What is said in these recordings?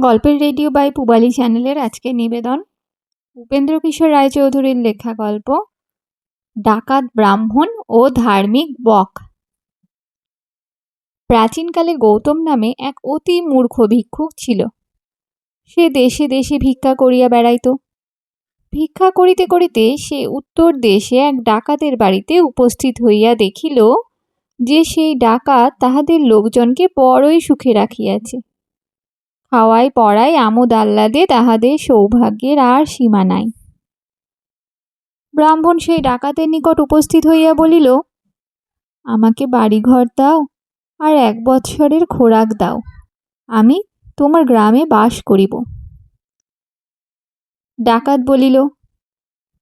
গল্পের radio by পুবালি চ্যানেলের আজকে নিবেদন। উপেন্দ্র কিশোর রায়চৌধুরীর লেখা গল্প, ডাকাত ব্রাহ্মণ ও ধার্মিক বক। প্রাচীনকালে গৌতম নামে এক অতি মূর্খ ভিক্ষুক ছিল। সে দেশে দেশে ভিক্ষা করিয়া বেড়াইত। ভিক্ষা করিতে করিতে সে উত্তর দেশে এক ডাকাতের বাড়িতে উপস্থিত হইয়া দেখিল যে সেই ডাকাত তাহাদের লোকজনকে বড়ই সুখে রাখিয়াছে। খাওয়াই পড়াই আমোদ আহ্লাদে তাহাদের সৌভাগ্যের আর সীমা নাই। ব্রাহ্মণ সেই ডাকাতের নিকট উপস্থিত হইয়া বলিল, আমাকে বাড়িঘর দাও আর এক বৎসরের খোরাক দাও। আমি তোমার গ্রামে বাস করিব। ডাকাত বলিল,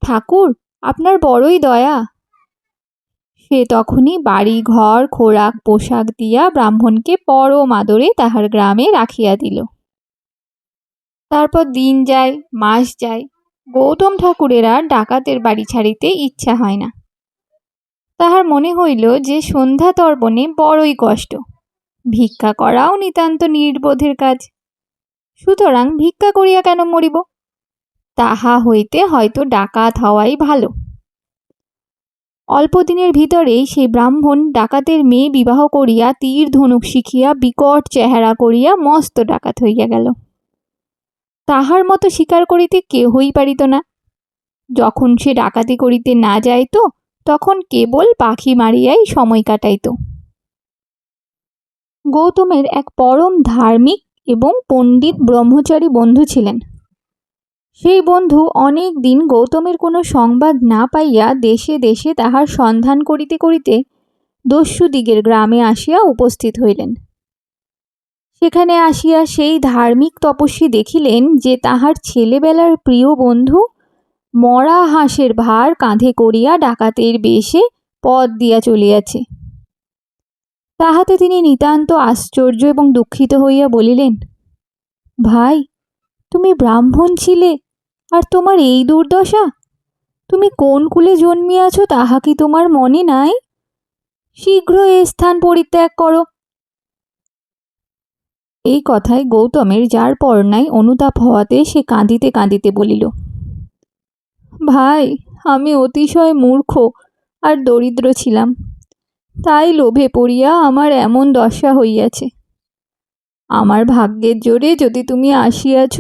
ঠাকুর, আপনার বড়ই দয়া। সে তখনই বাড়ি ঘর খোরাক, পোশাক দিয়া ব্রাহ্মণকে পরম আদরে তাহার গ্রামে রাখিয়া দিল। তারপর দিন যায়, মাস যায়। গৌতম ঠাকুরের আর ডাকাতের বাড়ি ছাড়িতে ইচ্ছা হয় না। তাহার মনে হইল যে সন্ধ্যা তর্পণে বড়ই কষ্ট। ভিক্ষা করাও নিতান্ত নির্বোধের কাজ। সুতরাং ভিক্ষা করিয়া কেন মরিব? তাহা হইতে হয়তো ডাকাত হওয়াই ভালো। অল্পদিনের ভিতরেই সেই ব্রাহ্মণ ডাকাতের মেয়ে বিবাহ করিয়া তীর ধনুক শিখিয়া বিকট চেহারা করিয়া মস্ত ডাকাত হইয়া গেল। তাহার মতো স্বীকার করিতে কেহই পারিত না। যখন সে ডাকাতি করিতে না যাইত, তখন কেবল পাখি মারিয়াই সময় কাটাইত। গৌতমের এক পরম ধার্মিক এবং পণ্ডিত ব্রহ্মচারী বন্ধু ছিলেন। সেই বন্ধু অনেক দিন গৌতমের কোনো সংবাদ না পাইয়া দেশে দেশে তাহার সন্ধান করিতে করিতে দস্যুদিগের গ্রামে আসিয়া উপস্থিত হইলেন। সেখানে আসিয়া সেই ধার্মিক তপস্বী দেখিলেন যে তাহার ছেলেবেলার প্রিয় বন্ধু মরা হাঁসের ভার কাঁধে করিয়া ডাকাতের বেশে পথ দিয়া চলিয়াছে। তাহাতে তিনি নিতান্ত আশ্চর্য এবং দুঃখিত হইয়া বলিলেন, ভাই, তুমি ব্রাহ্মণ ছিলে, আর তোমার এই দুর্দশা? তুমি কোন কুলে জন্মিয়াছ তাহা কি তোমার মনে নাই? শীঘ্র এ স্থান পরিত্যাগ করো। এই কথায় গৌতমের যার পর নাই অনুতাপ হওয়াতে সে কাঁদিতে কাঁদিতে বলিল, ভাই, আমি অতিশয় মূর্খ আর দরিদ্র ছিলাম। তাই লোভে পড়িয়া আমার এমন দশা হইয়াছে। আমার ভাগ্যের জোরে যদি তুমি আসিয়াছ,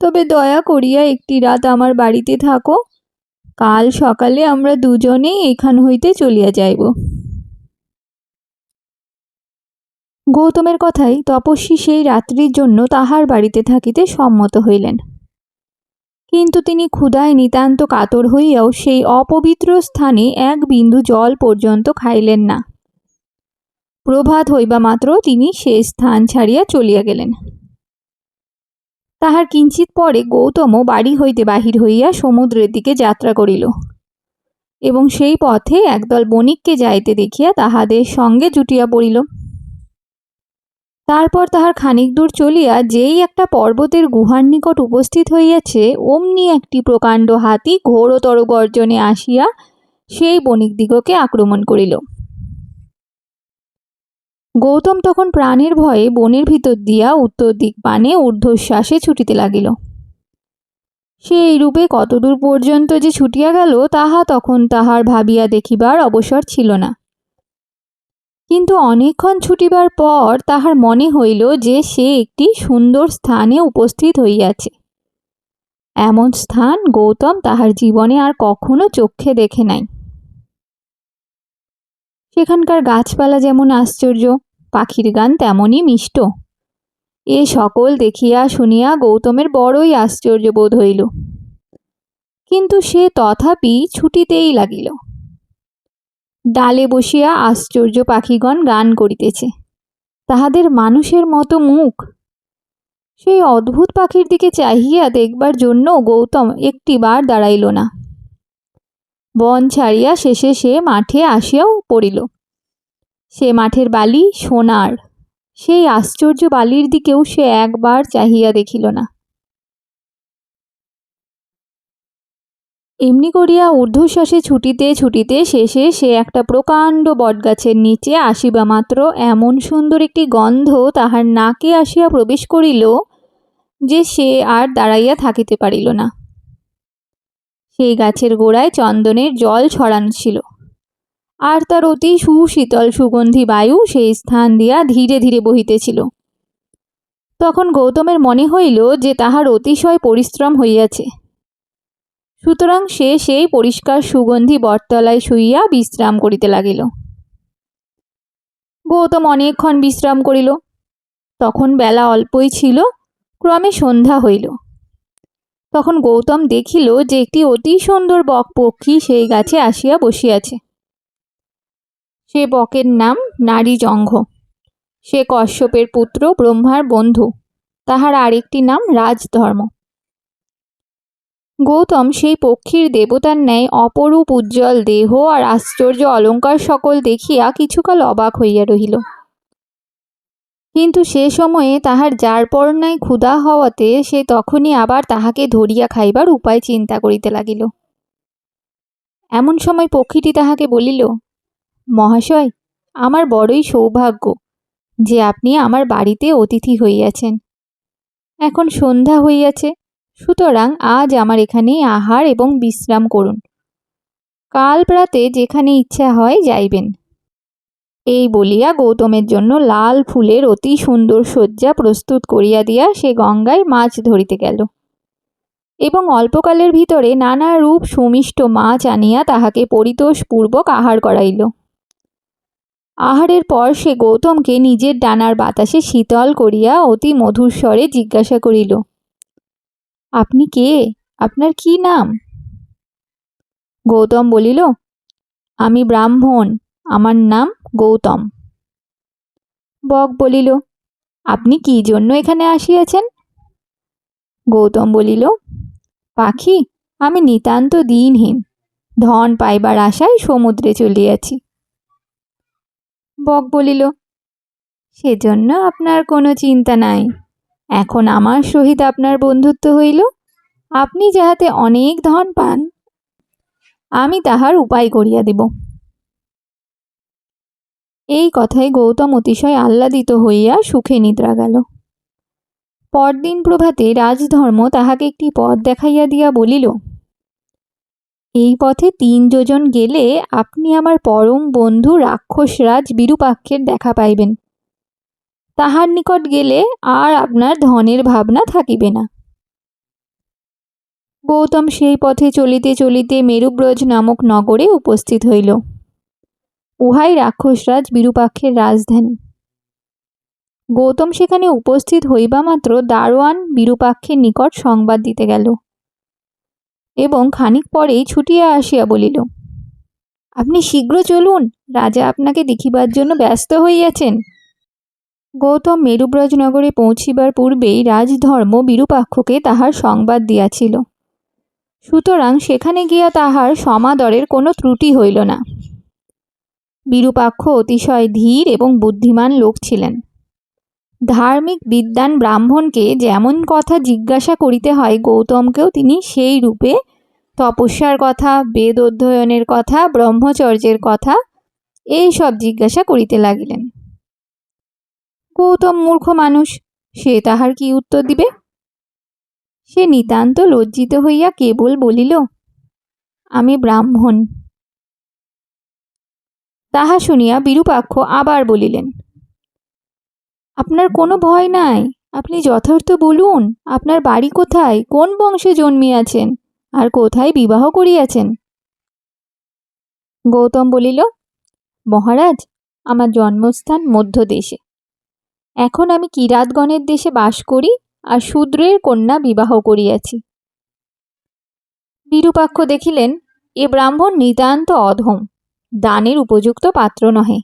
তবে দয়া করিয়া একটি রাত আমার বাড়িতে থাকো। কাল সকালে আমরা দুজনেই এখান হইতে চলিয়া যাইব। গৌতমের কথাই তপস্বী সেই রাত্রির জন্য তাহার বাড়িতে থাকিতে সম্মত হইলেন। কিন্তু তিনি ক্ষুধায় নিতান্ত কাতর হইয়াও সেই অপবিত্র স্থানে এক বিন্দু জল পর্যন্ত খাইলেন না। প্রভাত হইবা মাত্র তিনি সে স্থান ছাড়িয়া চলিয়া গেলেন। তাহার কিঞ্চিত পরে গৌতম বাড়ি হইতে বাহির হইয়া সমুদ্রের দিকে যাত্রা করিল এবং সেই পথে একদল বণিককে যাইতে দেখিয়া তাহাদের সঙ্গে জুটিয়া পড়িল। তারপর তাহার খানিক দূর চলিয়া যেই একটা পর্বতের গুহার নিকট উপস্থিত হইয়াছে, অমনি একটি প্রকাণ্ড হাতি ঘোরতর গর্জনে আসিয়া সেই বণিকদিগকে আক্রমণ করিল। গৌতম তখন প্রাণের ভয়ে বনের ভিতর দিয়া উত্তর দিক পানে ঊর্ধ্বশ্বাসে ছুটিতে লাগিল। সে এইরূপে কতদূর পর্যন্ত যে ছুটিয়া গেল, তাহা তখন তাহার ভাবিয়া দেখিবার অবসর ছিল না। কিন্তু অনেকক্ষণ ছুটিবার পর তাহার মনে হইল যে সে একটি সুন্দর স্থানে উপস্থিত হইয়াছে। এমন স্থান গৌতম তাহার জীবনে আর কখনো চক্ষে দেখে নাই। সেখানকার গাছপালা যেমন আশ্চর্য, পাখির গান তেমনই মিষ্ট। এ সকল দেখিয়া শুনিয়া গৌতমের বড়ই আশ্চর্য বোধ হইল। কিন্তু সে তথাপি ছুটিতেই লাগিল। ডালে বসিয়া আশ্চর্য পাখিগণ গান করিতেছে। তাহাদের মানুষের মতো মুখ। সেই অদ্ভুত পাখির দিকে চাহিয়া দেখবার জন্য গৌতম একটিবার দাঁড়াইল না। বন ছাড়িয়া শেষে সে মাঠে আসিয়াও পড়িল। সে মাঠের বালি সোনার। সেই আশ্চর্য বালির দিকেও সে একবার চাহিয়া দেখিল না। এমনি করিয়া ঊর্ধ্বশ্বাসে ছুটিতে ছুটিতে শেষে সে একটা প্রকাণ্ড বটগাছের নিচে আসিবা মাত্র। এমন সুন্দর একটি গন্ধ তাহার নাকে আসিয়া প্রবেশ করিল যে সে আর দাঁড়াইয়া থাকিতে পারিল না। সেই গাছের গোড়ায় চন্দনের জল ছড়ানো ছিল। আর তার অতি সুশীতল সুগন্ধি বায়ু সেই স্থান দিয়া ধীরে ধীরে বহিতেছিল। তখন গৌতমের মনে হইল যে তাহার অতিশয় পরিশ্রম হইয়াছে। সুতরাং সে সেই পরিষ্কার সুগন্ধি বটতলায় শুইয়া বিশ্রাম করিতে লাগিল। গৌতম অনেকক্ষণ বিশ্রাম করিল। তখন বেলা অল্পই ছিল, ক্রমে সন্ধ্যা হইল। তখন গৌতম দেখিল যে একটি অতি সুন্দর বক পক্ষী সেই গাছে আসিয়া বসিয়াছে। সে বকের নাম নারী জঙ্ঘ। সে কশ্যপের পুত্র, ব্রহ্মার বন্ধু। তাহার আরেকটি নাম রাজধর্ম। গৌতম সেই পক্ষীর দেবতার ন্যায় অপরূপ উজ্জ্বল দেহ আর আশ্চর্য অলঙ্কার সকল দেখিয়া কিছুকাল অবাক হইয়া রহিল। কিন্তু সে সময়ে তাহার যার পর নাই ক্ষুধা হওয়াতে সে তখনই আবার তাহাকে ধরিয়া খাইবার উপায় চিন্তা করিতে লাগিল। এমন সময় পক্ষীটি তাহাকে বলিল, মহাশয়, আমার বড়ই সৌভাগ্য যে আপনি আমার বাড়িতে অতিথি হইয়াছেন। এখন সন্ধ্যা হইয়াছে সুতরাং আজ আমার এখানে আহার এবং বিশ্রাম করুন। কাল প্রাতে যেখানে ইচ্ছা হয় যাইবেন। এই বলিয়া গৌতমের জন্য লাল ফুলের অতি সুন্দর শয্যা প্রস্তুত করিয়া দিয়া সে গঙ্গায় মাছ ধরিতে গেল। এবং অল্পকালের ভিতরে নানা রূপ সুমিষ্ট মাছ আনিয়া তাহাকে পরিতোষপূর্বক আহার করাইল। আহারের পর সে গৌতমকে নিজের ডানার বাতাসে শীতল করিয়া অতি মধুর স্বরে জিজ্ঞাসা করিল আপনি কে? আপনার কি নাম? গৌতম বলিল, আমি ব্রাহ্মণ, আমার নাম গৌতম। বক বলিল, আপনি কি জন্য এখানে আসিয়াছেন? গৌতম বলিল, পাখি, আমি নিতান্ত দিনহীন, ধন পাইবার আশায় সমুদ্রে চলিয়াছি। বক বলিল, সেজন্য আপনার কোনো চিন্তা নাই। এখন আমার সহিত আপনার বন্ধুত্ব হইল? আপনি যাহাতে অনেক ধন পান, আমি তাহার উপায় করিয়া দেব। এই কথায় গৌতম অতিশয় আহ্লাদিত হইয়া সুখে নিদ্রা গেল। পরদিন প্রভাতে রাজধর্ম তাহাকে একটি পথ দেখাইয়া দিয়া বলিল, এই পথে তিন যোজন গেলে আপনি আমার পরম বন্ধু রাক্ষসরাজ বিরূপাক্ষের দেখা পাইবেন। তাহার নিকট গেলে আর আপনার ধনের ভাবনা থাকিবে না। গৌতম সেই পথে চলিতে চলিতে মেরুব্রজ নামক নগরে উপস্থিত হইল। উহাই রাক্ষসরাজ বিরূপাক্ষের রাজধানী। গৌতম সেখানে উপস্থিত হইবা মাত্র দারোয়ান বিরূপাক্ষের নিকট সংবাদ দিতে গেল এবং খানিক পরেই ছুটিয়া আসিয়া বলিল, আপনি শীঘ্র চলুন, রাজা আপনাকে দেখিবার জন্য ব্যস্ত হইয়াছেন। গৌতম মেরুব্রজনগরে পৌঁছিবার পূর্বেই রাজধর্ম বিরূপাক্ষকে তাহার সংবাদ দিয়াছিল। সুতরাং সেখানে গিয়া তাহার সমাদরের কোনো ত্রুটি হইল না। বিরূপাক্ষ অতিশয় ধীর এবং বুদ্ধিমান লোক ছিলেন। ধার্মিক বিদ্যান ব্রাহ্মণকে যেমন কথা জিজ্ঞাসা করিতে হয় গৌতমকেও তিনি সেই রূপে তপস্যার কথা বেদ অধ্যয়নের কথা, ব্রহ্মচর্যের কথা, এই সব জিজ্ঞাসা করিতে লাগিলেন। গৌতম মূর্খ মানুষ, সে তাহার কি উত্তর দিবে? সে নিতান্ত লজ্জিত হইয়া কেবল বলিল, আমি ব্রাহ্মণ। তাহা শুনিয়া বিরূপাক্ষ আবার বলিলেন, আপনার কোনো ভয় নাই, আপনি যথার্থ বলুন, আপনার বাড়ি কোথায়, কোন বংশে জন্মিয়াছেন, আর কোথায় বিবাহ করিয়াছেন? গৌতম বলিল, মহারাজ, আমার জন্মস্থান মধ্যদেশে এখন আমি কিরাতগণের দেশে বাস করি আর শূদ্রের কন্যা বিবাহ করিয়াছি। বিরূপাক্ষ দেখিলেন, এ ব্রাহ্মণ নিতান্ত অধম, দানের উপযুক্ত পাত্র নহে।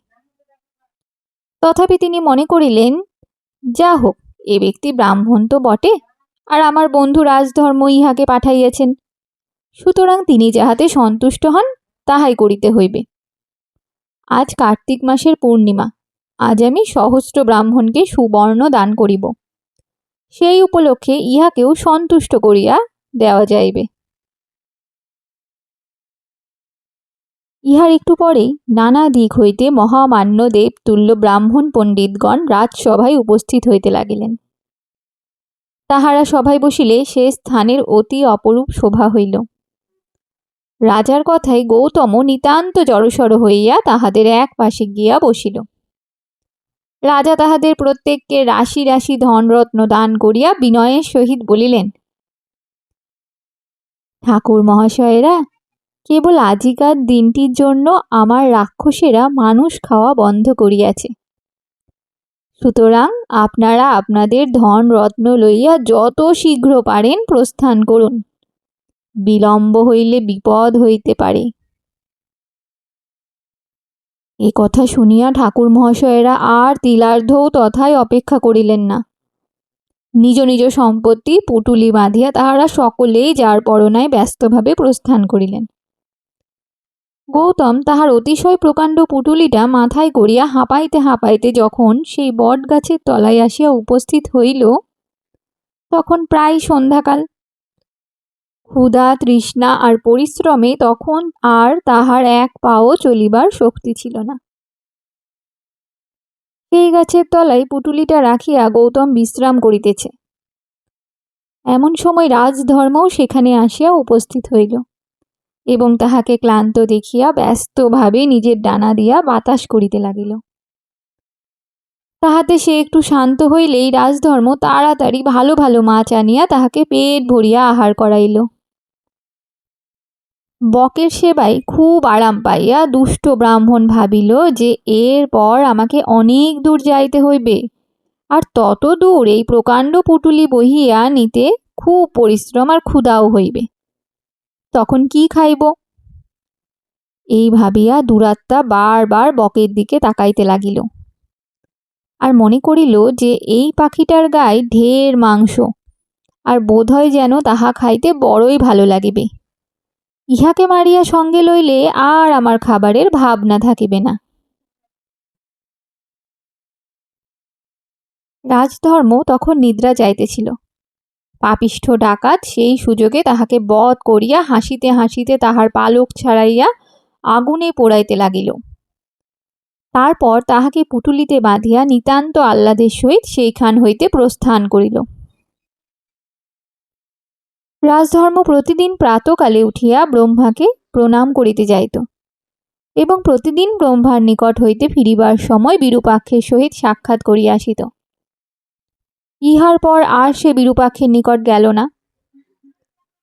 তথাপি তিনি মনে করিলেন, যা হোক, এ ব্যক্তি ব্রাহ্মণ তো বটে, আর আমার বন্ধু রাজধর্ম ইহাকে পাঠাইয়াছেন। সুতরাং তিনি যাহাতে সন্তুষ্ট হন, তাহাই করিতে হইবে। আজ কার্তিক মাসের পূর্ণিমা। আজ আমি সহস্র ব্রাহ্মণকে সুবর্ণ দান করিব। সেই উপলক্ষে ইহাকেও সন্তুষ্ট করিয়া দেওয়া যাইবে। ইহার একটু পরেই নানা দিক হইতে মহামান্য দেব তুল্য ব্রাহ্মণ পণ্ডিতগণ রাজসভায় উপস্থিত হইতে লাগিলেন। তাহারা সভায় বসিলে সে স্থানের অতি অপরূপ শোভা হইল। রাজার কথায় গৌতম নিতান্ত জড়সড় হইয়া তাহাদের এক পাশে গিয়া বসিল। রাজা তাহাদের প্রত্যেককে রাশি রাশি ধনরত্ন দান করিয়া বিনয়ের সহিত বলিলেন, ঠাকুর মহাশয়েরা, কেবল আজিকার দিনটির জন্য আমার রাক্ষসেরা মানুষ খাওয়া বন্ধ করিয়াছে। সুতরাং আপনারা আপনাদের ধন রত্ন লইয়া যত শীঘ্র পারেন প্রস্থান করুন। বিলম্ব হইলে বিপদ হইতে পারে। এ কথা শুনিয়া ঠাকুর মহাশয়েরা আর তিলার্ধও তথায় অপেক্ষা করিলেন না। নিজ নিজ সম্পত্তি পুটুলি বাঁধিয়া তাহারা সকলেই যার পরনায় ব্যস্তভাবে প্রস্থান করিলেন। গৌতম তাহার অতিশয় প্রকাণ্ড পুটুলিটা মাথায় করিয়া হাঁপাইতে হাঁপাইতে যখন সেই বট গাছের তলায় আসিয়া উপস্থিত হইল, তখন প্রায় সন্ধ্যাকাল ক্ষুধা, তৃষ্ণা আর পরিশ্রমে তখন আর তাহার এক পাও চলিবার শক্তি ছিল না। সেই গাছের তলায় পুটুলিটা রাখিয়া গৌতম বিশ্রাম করিতেছে। এমন সময় রাজধর্মও সেখানে আসিয়া উপস্থিত হইল এবং তাহাকে ক্লান্ত দেখিয়া ব্যস্তভাবে নিজের ডানা দিয়া বাতাস করিতে লাগিল। তাহাতে সে একটু শান্ত হইলেই রাজধর্ম তাড়াতাড়ি ভালো ভালো মাছ আনিয়া তাহাকে পেট ভরিয়া আহার করাইল। বকের সেবায় খুব আরাম পাইয়া দুষ্ট ব্রাহ্মণ ভাবিল যে এর পর আমাকে অনেক দূর যাইতে হইবে। আর তত দূর এই প্রকাণ্ড পুটুলি বহিয়া নিতে খুব পরিশ্রম আর ক্ষুদাও হইবে। তখন কি খাইব? এই ভাবিয়া দুরাত্মা বারবার বকের দিকে তাকাইতে লাগিল। আর মনে করিল যে এই পাখিটার গায়ে ঢের মাংস, আর বোধহয় যেন তাহা খাইতে বড়ই ভালো লাগিবে। ইহাকে মারিয়া সঙ্গে লইলে আর আমার খাবারের ভাবনা থাকিবে না। রাজধর্ম তখন নিদ্রা যাইতেছিল। পাপিষ্ঠ ডাকাত সেই সুযোগে তাহাকে বধ করিয়া হাসিতে হাসিতে তাহার পালক ছাড়াইয়া আগুনে পোড়াইতে লাগিল। তারপর তাহাকে পুটুলিতে বাঁধিয়া নিতান্ত আহ্লাদের সহিত সেইখান হইতে প্রস্থান করিল। রাজধর্ম প্রতিদিন প্রাতকালে উঠিয়া ব্রহ্মাকে প্রণাম করিতে যাইত এবং প্রতিদিন ব্রহ্মার নিকট হইতে ফিরিবার সময় বিরূপাক্ষের সহিত সাক্ষাৎ করিয়া আসিত। ইহার পর আর সে বিরূপাক্ষের নিকট গেল না।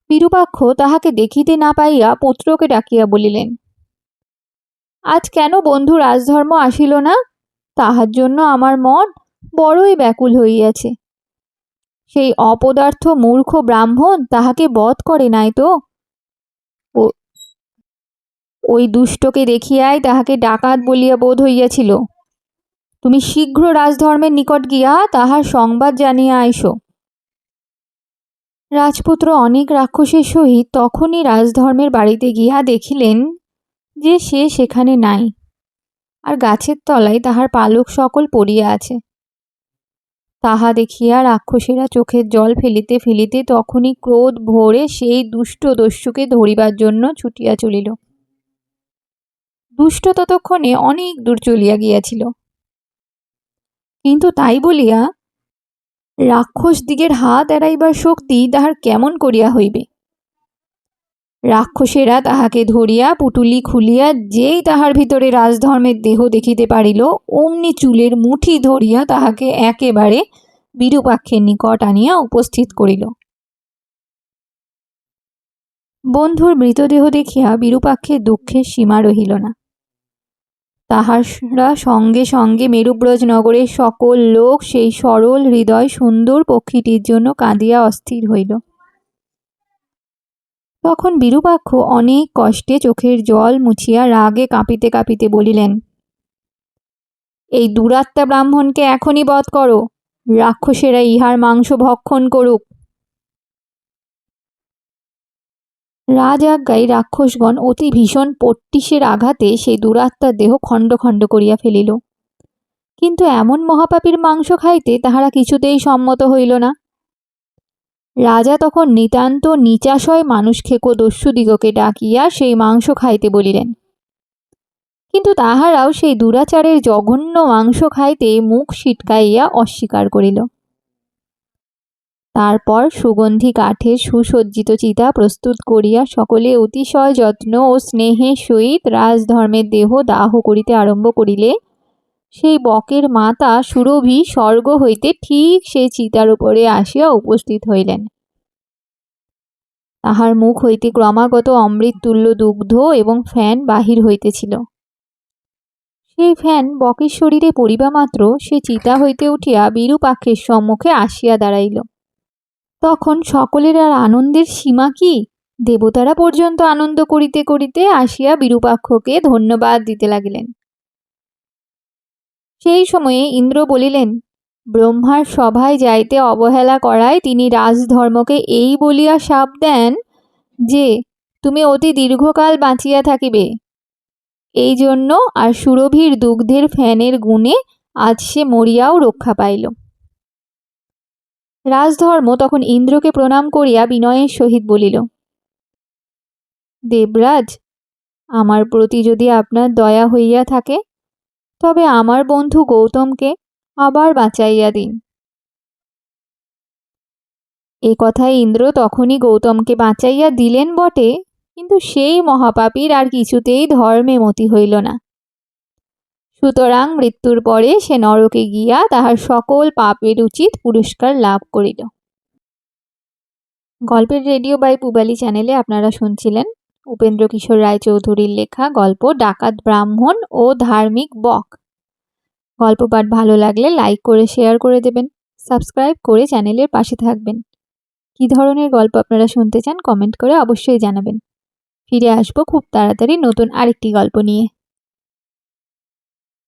বিরূপাক্ষ তাহাকে দেখিতে না পাইয়া পুত্রকে ডাকিয়া বলিলেন, আজ কেন বন্ধু রাজধর্ম আসিল না? তাহার জন্য আমার মন বড়ই ব্যাকুল হইয়াছে। সেই অপদার্থ মূর্খ ব্রাহ্মণ তাহাকে বধ করে নাই তো? ওই দুষ্টকে দেখিয়াই তাহাকে ডাকাত বলিয়া বোধ হইয়াছিল। তুমি শীঘ্র রাজধর্মের নিকট গিয়া তাহার সংবাদ জানিয়া আইসো। রাজপুত্র অনেক রাক্ষসের সহিত তখনই রাজধর্মের বাড়িতে গিয়া দেখিলেন যে সে সেখানে নাই, আর গাছের তলায় তাহার পালক সকল পড়িয়া আছে। তাহা দেখিয়া রাক্ষসীরা চোখের জল ফেলিতে ফেলিতে তখনই ক্রোধ ভরে সেই দুষ্ট দস্যুকে ধরিবার জন্য ছুটিয়া চলিল। দুষ্ট ততক্ষণে অনেক দূর চলিয়া গিয়াছিল। কিন্তু তাই বলিয়া রাক্ষস দিগের হাত এড়াইবার শক্তি তাহার কেমন করিয়া হইবে? রাক্ষসেরা তাহাকে ধরিয়া পুটুলি খুলিয়া যেই তাহার ভিতরে রাজধর্মের দেহ দেখিতে পারিল, অমনি চুলের মুঠি ধরিয়া তাহাকে একেবারে বিরূপাক্ষের নিকট আনিয়া উপস্থিত করিল। বন্ধুর মৃতদেহ দেখিয়া বিরূপাক্ষের দুঃখের সীমা রহিল না। তাহারা সঙ্গে সঙ্গে মেরুব্রজ নগরের সকল লোক সেই সরল হৃদয় সুন্দর পক্ষীটির জন্য কাঁদিয়া অস্থির হইল। তখন বিরূপাক্ষ অনেক কষ্টে চোখের জল মুছিয়া রাগে কাঁপিতে কাঁপিতে বলিলেন, এই দুরাত্মা ব্রাহ্মণকে এখনই বধ করো, রাক্ষসেরা ইহার মাংস ভক্ষণ করুক। রাজ আজ্ঞায় রাক্ষসগণ অতি ভীষণ পট্টিসের আঘাতে সেই দুরাত্মার দেহ খণ্ড খণ্ড করিয়া ফেলিল। কিন্তু এমন মহাপাপীর মাংস খাইতে তাহারা কিছুতেই সম্মত হইল না। রাজা তখন নিতান্ত নিচাশয় মানুষ খেকো দস্যুদিগকে ডাকিয়া সেই মাংস খাইতে বলিলেন। কিন্তু তাহারাও সেই দুরাচারের জঘন্য মাংস খাইতে মুখ সিটকাইয়া অস্বীকার করিল। তারপর সুগন্ধি কাঠের সুসজ্জিত চিতা প্রস্তুত করিয়া সকলে অতিশয় যত্ন ও স্নেহের সহিত রাজধর্মের দেহ দাহ করিতে আরম্ভ করিলে সেই বকের মাতা সুরভি স্বর্গ হইতে ঠিক সেই চিতার উপরে আসিয়া উপস্থিত হইলেন। তাহার মুখ হইতে ক্রমাগত অমৃত তুল্য দুগ্ধ এবং ফ্যান বাহির হইতেছিল। সেই ফ্যান বকের শরীরে পড়িবা মাত্র সে চিতা হইতে উঠিয়া বিরূপাক্ষের সম্মুখে আসিয়া দাঁড়াইল। তখন সকলের আর আনন্দের সীমা কি? দেবতারা পর্যন্ত আনন্দ করিতে করিতে আসিয়া বিরূপাক্ষকে ধন্যবাদ দিতে লাগিলেন। সেই সময়ে ইন্দ্র বলিলেন, ব্রহ্মার সভায় যাইতে অবহেলা করায় তিনি রাজধর্মকে এই বলিয়া সাপ দেন যে, তুমি অতি দীর্ঘকাল বাঁচিয়া থাকিবে। এই জন্য আর সুরভির দুগ্ধের ফ্যানের গুণে আজ সে মরিয়াও রক্ষা পাইল। রাজধর্ম তখন ইন্দ্রকে প্রণাম করিয়া বিনয়ের সহিত বলিল, দেবরাজ, আমার প্রতি যদি আপনার দয়া হইয়া থাকে তবে আমার বন্ধু গৌতমকে আবার বাঁচাইয়া দিন। এ কথায় ইন্দ্র তখনই গৌতমকে বাঁচাইয়া দিলেন বটে, কিন্তু সেই মহাপাপীর আর কিছুতেই ধর্মে মতি হইল না। সুতরাং মৃত্যুর পরে সে নরকে গিয়া তাহার সকল পাপের উচিত পুরস্কার লাভ করিল। গল্পের রেডিও বাই পুবালি চ্যানেলে আপনারা শুনছিলেন উপেন্দ্র কিশোর রায়চৌধুরীর লেখা গল্প ডাকাত ব্রাহ্মণ ও ধার্মিক বক। গল্প পাঠ ভালো লাগলে লাইক করে, শেয়ার করে দেবেন। সাবস্ক্রাইব করে চ্যানেলের পাশে থাকবেন। কি ধরনের গল্প আপনারা শুনতে চান কমেন্ট করে অবশ্যই জানাবেন। ফিরে আসব খুব তাড়াতাড়ি নতুন আরেকটি গল্প নিয়ে।